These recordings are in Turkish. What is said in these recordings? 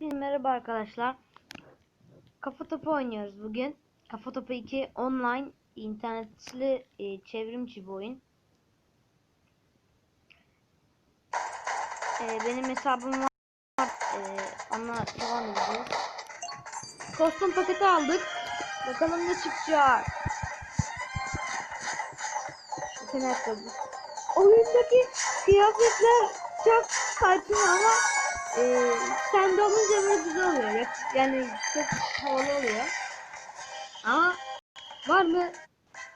Merhaba arkadaşlar. Kafa topu oynuyoruz bugün. Kafa topu 2 online internetli e, çevrimçi bir oyun. E, benim hesabım var. E, ona devam edeceğiz. Kostüm paketi aldık. Bakalım ne çıkacak. Bakın ayakkabı. Oyundaki kıyafetler çok saçma ama e, sende olunca böyle güzel oluyor. Ya- Yani çok havalı oluyor. Ama var mı?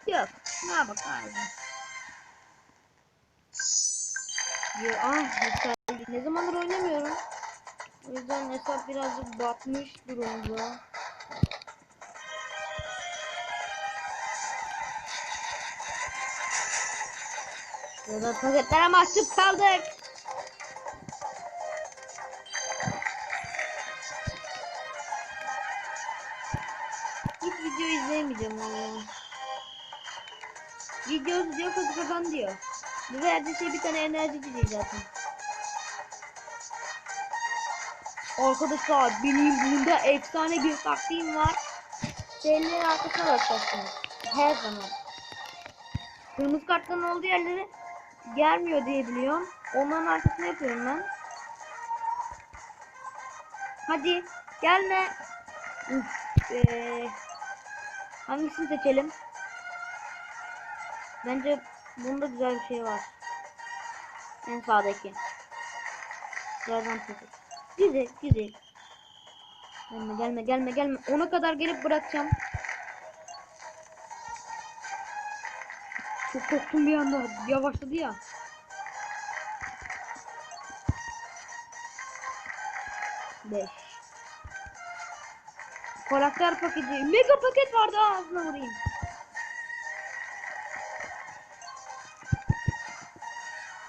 Yok. Ne bak abi. Ah. Ne zamandır oynamıyorum. O yüzden hesap birazcık batmış durumda. Burada paketlere mahcup kaldık. İzleyemeyeceğim valla. Video diyor kız kazan diyor. Bu verdiği şey bir tane enerji içeceği zaten. Arkadaşlar benim bunda efsane bir taktiğim var. Şeylerin arkasına bakacaksınız. Her zaman. Kırmızı kartların olduğu yerleri gelmiyor diye biliyorum. Onların arkasına yapıyorum ben. Hadi gelme. Uf, eee, hangisini seçelim? Bence bunda güzel bir şey var. En sağdaki. Birazdan seçelim. Güzel güzel. Gelme gelme gelme gelme. Ona kadar gelip bırakacağım. Çok korktum bir anda. Yavaşladı ya. Beş. Karakter paketi. Mega paket vardı ağzına vurayım.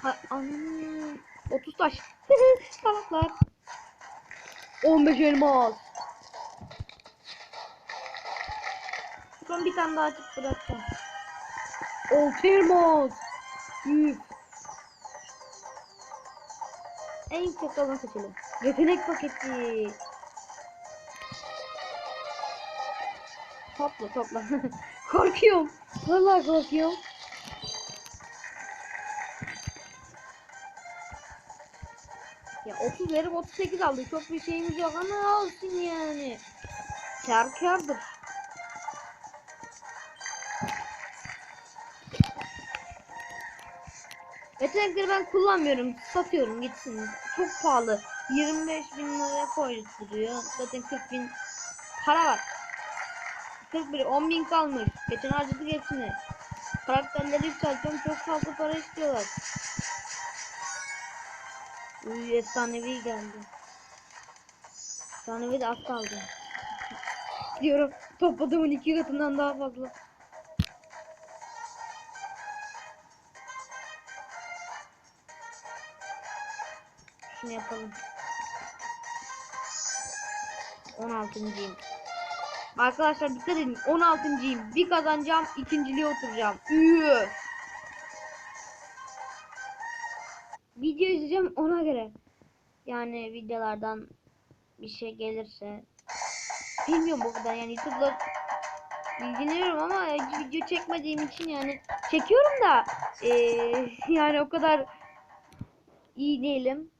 Ha, anam. 30 taş. Salaklar. 15 elmas. Son bir tane daha açıp bırakacağım. 6 elmas. Üf. En yüksek olanı seçelim. Yetenek paketi. Topla topla. korkuyorum. Vallahi korkuyorum. Ya 30 verip 38 aldık. Çok bir şeyimiz yok ama olsun yani. Kar kardır. Yetenekleri ben kullanmıyorum. Satıyorum gitsin. Çok pahalı. 25 bin liraya koyduruyor. Zaten 40 bin para var. 41 10 bin kalmış. Geçen harcadık hepsini. Karakterleri yükseltiyorum. Çok fazla para istiyorlar. Uy efsanevi geldi. Efsanevi de az kaldı. Diyorum topladığımın iki katından daha fazla. Şunu yapalım. 16.yim. Arkadaşlar dikkat edin 16.yim. Bir kazanacağım ikinciliğe oturacağım. Üü. Video izleyeceğim ona göre. Yani videolardan bir şey gelirse bilmiyorum bu kadar yani YouTube'da ilgileniyorum ama hiç video çekmediğim için yani çekiyorum da eee, yani o kadar iyi değilim.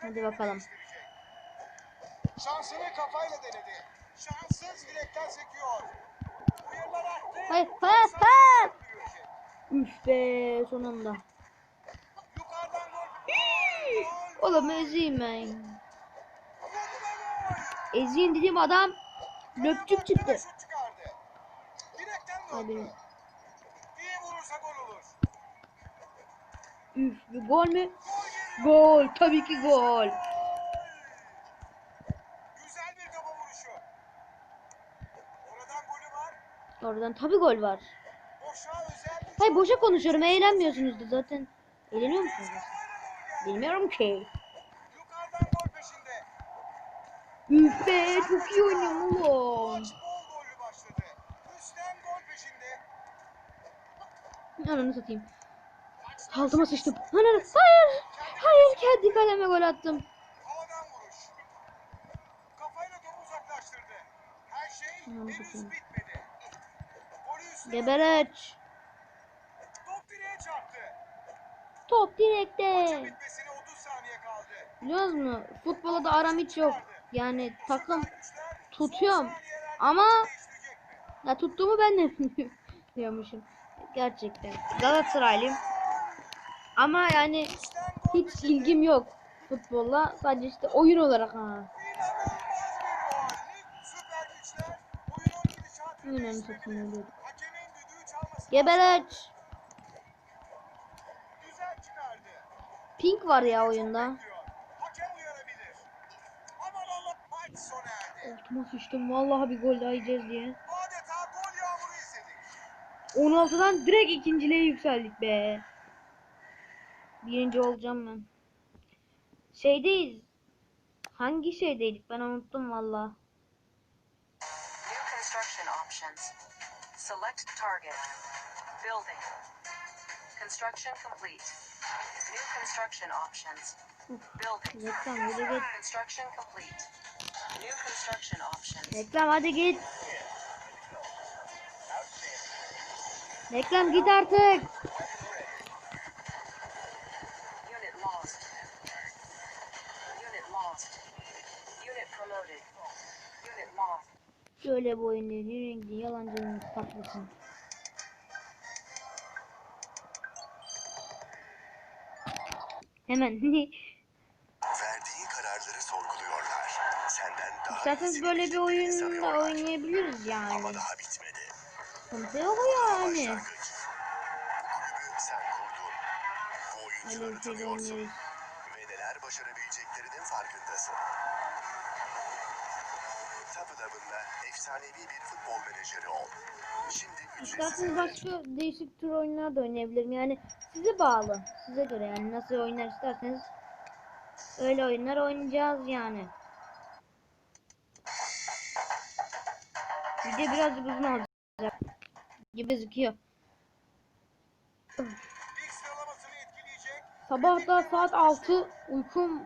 Hadi bakalım. Şansını kafayla denedi. Şanssız direkten sekiyor. Uyarılar arttı. Hayır, hayır, hayır. Üf be sonunda. Yukarıdan gol. Oğlum ezeyim ben. Ezeyim dediğim adam löpçük çıktı. Olur. Üf gol mü? Gol tabii ki gol. Güzel bir kafa vuruşu. Oradan golü var. Oradan tabii gol var. Hayır boşa konuşuyorum eğlenmiyorsunuz da zaten. Eğleniyor musunuz? Bilmiyorum ki. Üf be çok iyi oynuyorum oğlum. Ananı satayım. Altıma sıçtım. Ananı hayır. Hayır kendi kaleme gol attım. Havadan vuruş. Kafayla topu uzaklaştırdı. Her şey Tamam, henüz bakayım. bitmedi. Golü üstüne Gebereç. top direğe çarptı. Top direkte. bitmesine 30 saniye kaldı. Biliyor musun? Futbola da aram hiç yok. Yani takım tutuyorum. Ama ya tuttuğumu ben de diyormuşum. Gerçekten. Galatasaraylıyım. Ama yani hiç ilgim yok futbolla. Sadece işte oyun olarak ha. Önemli takım oluyor. Güzel çıkardı. Pink var ya oyunda. Altıma sıçtım. Vallahi bir gol daha yiyeceğiz diye. Adeta gol yağmuru izledik. 16'dan direkt ikinciliğe yükseldik be. Birinci olacağım ben. Şeydeyiz. Hangi şeydeydik? Ben unuttum valla. Select target. Building. Construction complete. New construction options. Building. Reklam hadi git. Construction complete. New construction options. Reklam hadi git. Reklam git artık. Şöyle bu oyun değil. Yürüyün gidin yalancının patlasın. Hemen. Verdiğin kararları sorguluyorlar. Senden daha İsterseniz böyle bir bildiklerini oyun da sanıyorlar. oynayabiliriz yani. Ama daha bitmedi. Sıkıntı yok yani. Başlangıç. Bu kulübü sen kurdun. Bu Öyle oyuncuları bir şey tanıyorsun. Ve neler başarabileceklerinin farkındasın. Tapu Tabu'nda efsanevi bir futbol menajeri ol. Şimdi ücretsiz başka değişik tür oyunlar da oynayabilirim. Yani size bağlı. Size göre yani nasıl oynar isterseniz öyle oyunlar oynayacağız yani. Video birazcık uzun olacak gibi gözüküyor. Sabah da saat 6 uykum